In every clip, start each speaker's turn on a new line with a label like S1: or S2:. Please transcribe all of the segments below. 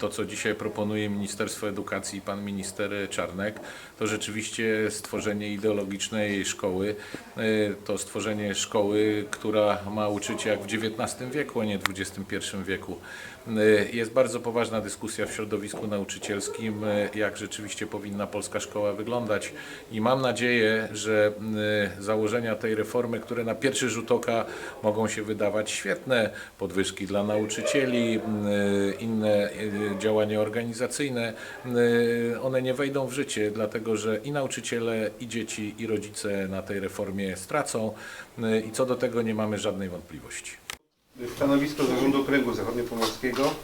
S1: To, co dzisiaj proponuje Ministerstwo Edukacji i pan minister Czarnek, to rzeczywiście stworzenie ideologicznej szkoły, y, to stworzenie szkoły, która ma uczyć jak w XIX wieku, a nie XXI wieku. Y, Jest bardzo poważna dyskusja w środowisku nauczycielskim, y, jak rzeczywiście powinna polska szkoła wyglądać. I mam nadzieję, że założenia tej reformy, które na pierwszy rzut oka mogą się wydawać świetne, podwyżki dla nauczycieli, inne działania organizacyjne, y, one nie wejdą w życie, dlatego że i nauczyciele, i dzieci, i rodzice na tej reformie stracą y, i co do tego nie mamy żadnej wątpliwości.
S2: Stanowisko Zarządu Okręgu Zachodniopomorskiego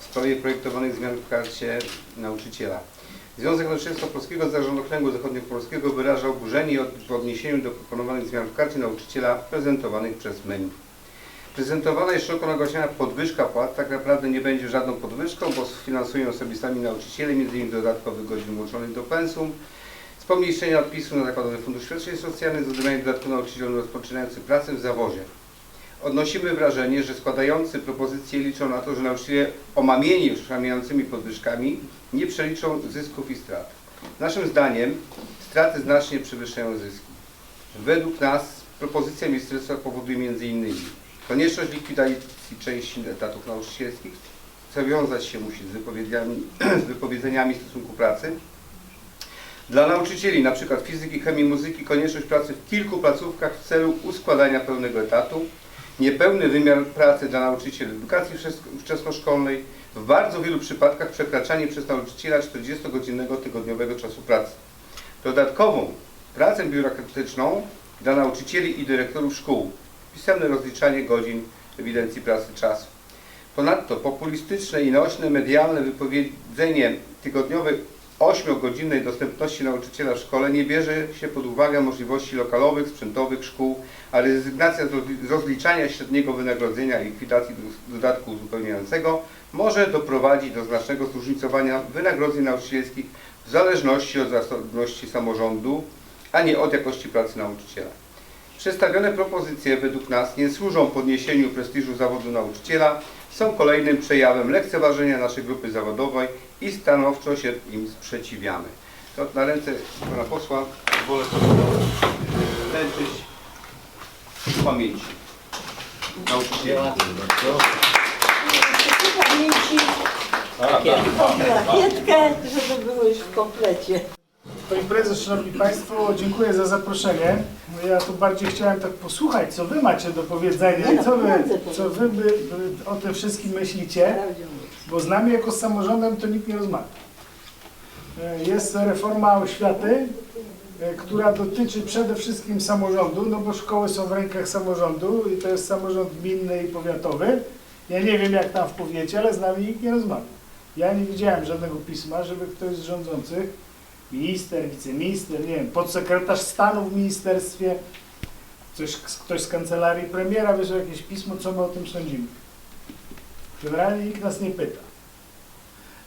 S2: w sprawie projektowanych zmian w karcie nauczyciela. Związek Nauczycielstwa Polskiego Zarząd Okręgu Zachodniopomorskiego wyraża oburzenie w odniesieniu do proponowanych zmian w karcie nauczyciela prezentowanych przez MEN. Prezentowana jest szeroko nagłaśniana podwyżka płat, tak naprawdę nie będzie żadną podwyżką, bo sfinansują sobie sami nauczyciele, m.in. dodatkowych godzin włączonych do pensum, z pomniejszenia odpisu na Zakładowy Fundusz Świadczeń Socjalnych, z odebrania dodatku nauczycielom rozpoczynającym pracę w zawodzie. Odnosimy wrażenie, że składający propozycje liczą na to, że nauczyciele omamieni już przemieniającymi podwyżkami nie przeliczą zysków i strat. Naszym zdaniem straty znacznie przewyższają zyski. Według nas propozycja ministerstwa powoduje m.in. konieczność likwidacji części etatów nauczycielskich, wiązać się musi z wypowiedziami, z wypowiedzeniami stosunku pracy, dla nauczycieli, np. fizyki, chemii, muzyki, konieczność pracy w kilku placówkach w celu uskładania pełnego etatu, niepełny wymiar pracy dla nauczycieli edukacji wczes- wczesnoszkolnej, w bardzo wielu przypadkach przekraczanie przez nauczyciela 40-godzinnego tygodniowego czasu pracy. Dodatkową pracę biurokratyczną dla nauczycieli i dyrektorów szkół, pisemne rozliczanie godzin ewidencji pracy czasu. Ponadto populistyczne i nośne medialne wypowiedzenie tygodniowej 8-godzinnej dostępności nauczyciela w szkole nie bierze się pod uwagę możliwości lokalowych, sprzętowych szkół, a rezygnacja z rozli- z rozliczania średniego wynagrodzenia i likwidacji dodatku uzupełniającego może doprowadzić do znacznego zróżnicowania wynagrodzeń nauczycielskich w zależności od zasobności samorządu, a nie od jakości pracy nauczyciela. Przedstawione propozycje według nas nie służą podniesieniu prestiżu zawodu nauczyciela, są kolejnym przejawem lekceważenia naszej grupy zawodowej i stanowczo się im sprzeciwiamy. To na ręce pana posła wolę sobie wręczyć w pamięci nauczycieli.
S3: pamięci plakietkę, żeby było już w komplecie.
S4: Panie Prezes, Szanowni Państwo, dziękuję za zaproszenie. No Ja tu bardziej chciałem tak posłuchać, co Wy macie do powiedzenia i co Wy, co wy by, by o tym wszystkim myślicie, bo z nami jako z samorządem to nikt nie rozmawia. E, Jest reforma oświaty, e, która dotyczy przede wszystkim samorządu, no bo szkoły są w rękach samorządu i to jest samorząd gminny i powiatowy. Ja nie wiem jak tam w powiecie, ale z nami nikt nie rozmawia. Ja nie widziałem żadnego pisma, żeby ktoś z rządzących minister, wiceminister, nie wiem, podsekretarz stanu w ministerstwie, coś, ktoś z kancelarii premiera wysłał jakieś pismo, co my o tym sądzimy. Generalnie nikt nas nie pyta.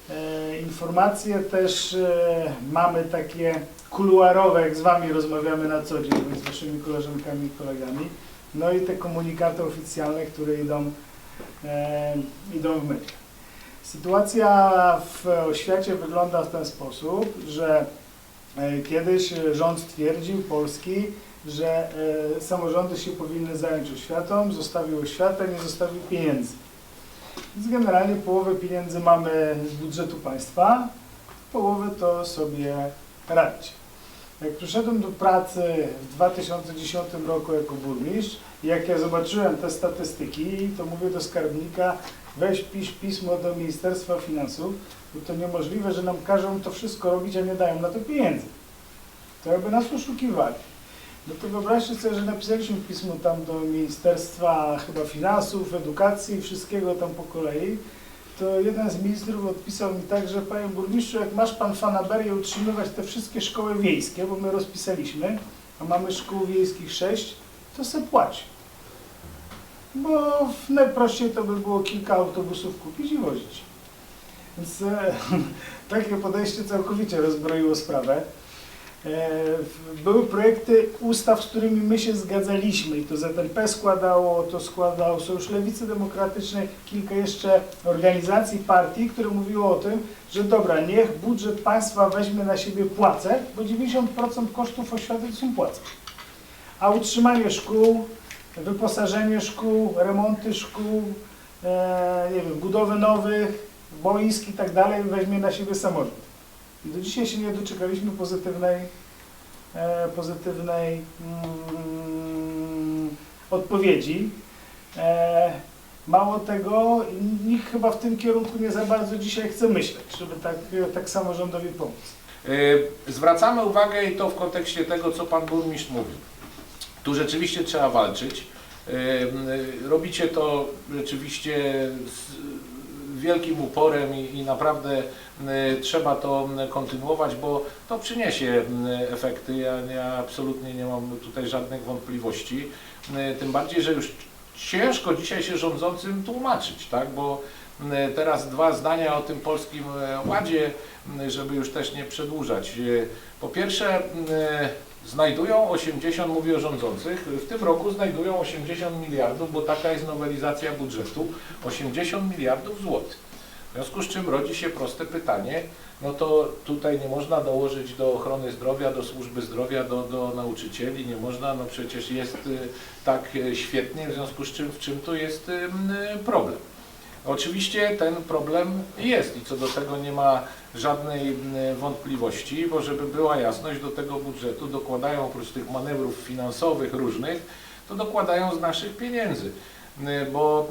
S4: E, informacje też e, mamy takie kuluarowe, jak z Wami rozmawiamy na co dzień, z Waszymi koleżankami i kolegami. No i te komunikaty oficjalne, które idą, e, idą w mediach. Sytuacja w oświacie wygląda w ten sposób, że e, kiedyś e, rząd stwierdził, polski, że e, samorządy się powinny zająć oświatą, zostawił oświatę, nie zostawił pieniędzy. Więc generalnie połowę pieniędzy mamy z budżetu państwa, połowę to sobie radźcie. Jak przyszedłem do pracy w 2010 roku jako burmistrz, jak ja zobaczyłem te statystyki, to mówię do skarbnika, weź pisz pismo do Ministerstwa Finansów, bo to niemożliwe, że nam każą to wszystko robić, a nie dają na to pieniędzy. To jakby nas oszukiwali. No to wyobraźcie sobie, że napisaliśmy pismo tam do Ministerstwa chyba Finansów, Edukacji, wszystkiego tam po kolei. To jeden z ministrów odpisał mi tak, że panie burmistrzu, jak masz pan fanaberię utrzymywać te wszystkie szkoły wiejskie, bo my rozpisaliśmy, a mamy szkół wiejskich sześć, to se płać. Bo najprościej to by było kilka autobusów kupić i wozić. Więc e, takie podejście całkowicie rozbroiło sprawę. W- były projekty ustaw, z którymi my się zgadzaliśmy i to ZLP składało, to składał Sojusz Lewicy Demokratycznej, kilka jeszcze organizacji, partii, które mówiło o tym, że dobra, niech budżet państwa weźmie na siebie płace, bo 90% kosztów oświaty są płace. A utrzymanie szkół, wyposażenie szkół, remonty szkół, e, nie wiem, budowy nowych, boisk i tak dalej weźmie na siebie samorząd. I do dzisiaj się nie doczekaliśmy pozytywnej, e, pozytywnej mm, odpowiedzi. E, mało tego, nikt chyba w tym kierunku nie za bardzo dzisiaj chce myśleć, żeby tak, tak samorządowi pomóc.
S1: Y, Zwracamy uwagę i to w kontekście tego, co Pan Burmistrz mówił. Tu rzeczywiście trzeba walczyć. Y, y, Robicie to rzeczywiście z wielkim uporem i, i naprawdę trzeba to kontynuować, bo to przyniesie efekty. Ja, ja absolutnie nie mam tutaj żadnych wątpliwości. Tym bardziej, że już ciężko dzisiaj się rządzącym tłumaczyć, tak? bo teraz dwa zdania o tym polskim e, ładzie, żeby już też nie przedłużać. Y, Po pierwsze, znajdują 80, mówię o rządzących, w tym roku znajdują 80 miliardów, bo taka jest nowelizacja budżetu, 80 miliardów złotych. W związku z czym rodzi się proste pytanie, no to tutaj nie można dołożyć do ochrony zdrowia, do służby zdrowia, do, do nauczycieli, nie można, no przecież jest tak świetnie, w związku z czym w czym tu jest problem. Oczywiście ten problem jest i co do tego nie ma żadnej wątpliwości, bo żeby była jasność, do tego budżetu dokładają oprócz tych manewrów finansowych różnych, to dokładają z naszych pieniędzy. Bo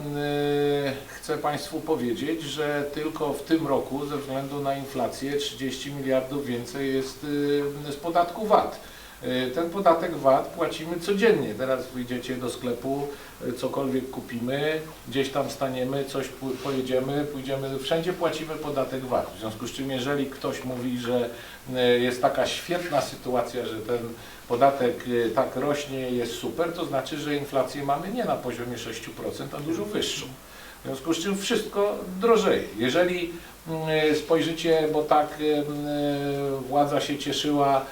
S1: chcę Państwu powiedzieć, że tylko w tym roku ze względu na inflację 30 miliardów więcej jest y, z podatku VAT. Y, Ten podatek VAT płacimy codziennie. Teraz wyjdziecie do sklepu, y, cokolwiek kupimy, gdzieś tam staniemy, coś pojedziemy, pójdziemy, wszędzie płacimy podatek VAT. W związku z czym, jeżeli ktoś mówi, że y, jest taka świetna sytuacja, że ten podatek tak rośnie, jest super, to znaczy, że inflację mamy nie na poziomie 6%, a dużo wyższą. W związku z czym wszystko drożeje. Jeżeli mm, spojrzycie, bo tak władza się cieszyła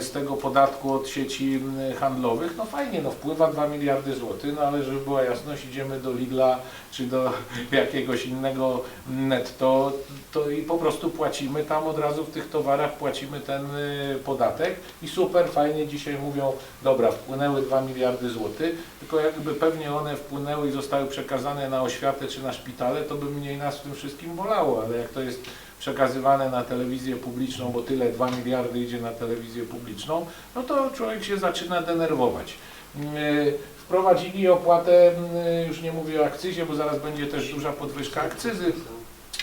S1: z tego podatku od sieci handlowych, no fajnie, no wpływa 2 miliardy złotych, no ale żeby była jasność, idziemy do Lidla czy do jakiegoś innego netto, to i po prostu płacimy tam od razu w tych towarach płacimy ten y, podatek. I super, fajnie dzisiaj mówią, dobra, wpłynęły 2 miliardy złotych, tylko jakby pewnie one wpłynęły i zostały przekazane na oświatę czy na szpitale, to by mniej nas w tym wszystkim bolało, ale jak to jest przekazywane na telewizję publiczną, bo tyle 2 miliardy idzie na telewizję publiczną, no to człowiek się zaczyna denerwować. Yy, Wprowadzili opłatę, yy, już nie mówię o akcyzie, bo zaraz będzie też duża podwyżka akcyzy,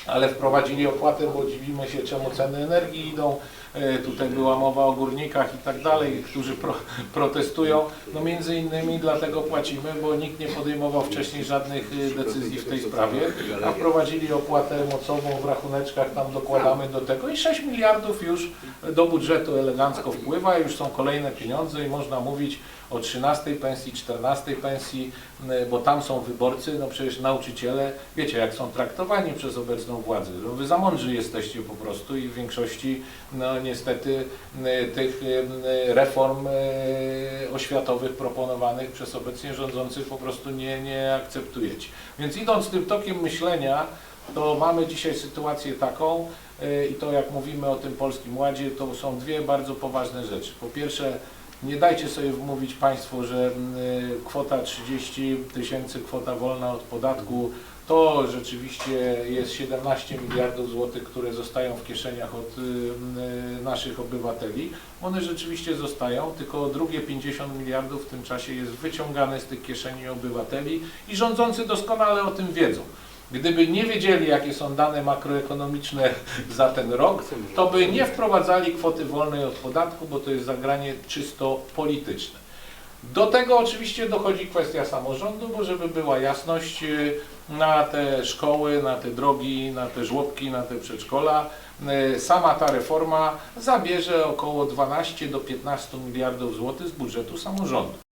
S1: ale wprowadzili opłatę, bo dziwimy się, czemu ceny energii idą. E, Tutaj była mowa o górnikach i tak dalej, którzy pro, protestują. No między innymi dlatego płacimy, bo nikt nie podejmował wcześniej żadnych e, decyzji w tej sprawie, a wprowadzili opłatę mocową w rachuneczkach, tam dokładamy do tego i 6 miliardów już do budżetu elegancko wpływa, już są kolejne pieniądze i można mówić o 13 pensji, 14 pensji, m, bo tam są wyborcy, no przecież nauczyciele, wiecie jak są traktowani przez obecną władzę, no wy za mądrzy jesteście po prostu i w większości no niestety m, tych m, reform e, oświatowych proponowanych przez obecnie rządzących po prostu nie, nie akceptujecie. Więc idąc tym tokiem myślenia, to mamy dzisiaj sytuację taką e, i to jak mówimy o tym Polskim Ładzie, to są dwie bardzo poważne rzeczy. Po pierwsze, nie dajcie sobie wmówić Państwo, że mm, y, kwota 30 tysięcy, kwota wolna od podatku, to rzeczywiście jest 17 miliardów złotych, które zostają w kieszeniach od y, y, naszych obywateli. One rzeczywiście zostają, tylko drugie 50 miliardów w tym czasie jest wyciągane z tych kieszeni obywateli i rządzący doskonale o tym wiedzą. Gdyby nie wiedzieli, jakie są dane makroekonomiczne za ten rok, to by nie wprowadzali kwoty wolnej od podatku, bo to jest zagranie czysto polityczne. Do tego oczywiście dochodzi kwestia samorządu, bo żeby była jasność, y, na te szkoły, na te drogi, na te żłobki, na te przedszkola, y, sama ta reforma zabierze około 12 do 15 miliardów złotych z budżetu samorządu.